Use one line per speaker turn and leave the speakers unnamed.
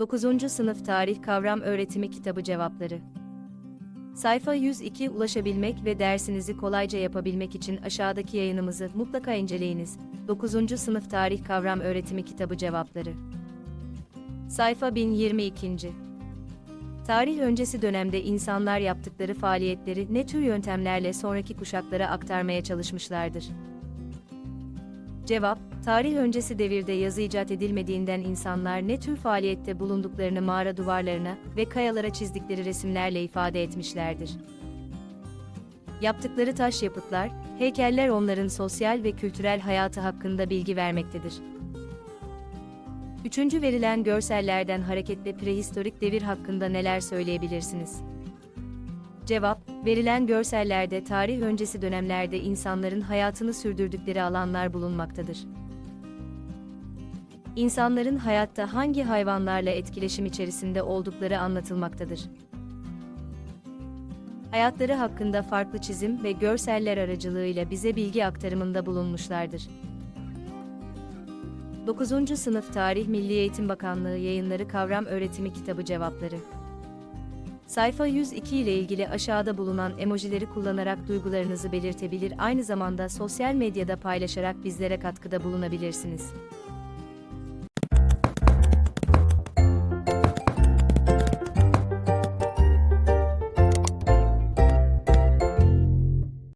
9. Sınıf Tarih Kavram Öğretimi Kitabı Cevapları Sayfa 102 ulaşabilmek ve dersinizi kolayca yapabilmek için aşağıdaki yayınımızı mutlaka inceleyiniz. 9. Sınıf Tarih Kavram Öğretimi Kitabı Cevapları Sayfa 1022 Tarih öncesi dönemde insanlar yaptıkları faaliyetleri ne tür yöntemlerle sonraki kuşaklara aktarmaya çalışmışlardır? Cevap, tarih öncesi devirde yazı icat edilmediğinden insanlar ne tür faaliyette bulunduklarını mağara duvarlarına ve kayalara çizdikleri resimlerle ifade etmişlerdir. Yaptıkları taş yapıtlar, heykeller onların sosyal ve kültürel hayatı hakkında bilgi vermektedir. Üçüncü verilen görsellerden hareketle prehistorik devir hakkında neler söyleyebilirsiniz? Cevap, verilen görsellerde tarih öncesi dönemlerde insanların hayatını sürdürdükleri alanlar bulunmaktadır. İnsanların hayatta hangi hayvanlarla etkileşim içerisinde oldukları anlatılmaktadır. Hayatları hakkında farklı çizim ve görseller aracılığıyla bize bilgi aktarımında bulunmuşlardır. 9. Sınıf Tarih Milli Eğitim Bakanlığı Yayınları Kavram Öğretimi Kitabı Cevapları Sayfa 102 ile ilgili aşağıda bulunan emojileri kullanarak duygularınızı belirtebilir aynı zamanda sosyal medyada paylaşarak bizlere katkıda bulunabilirsiniz.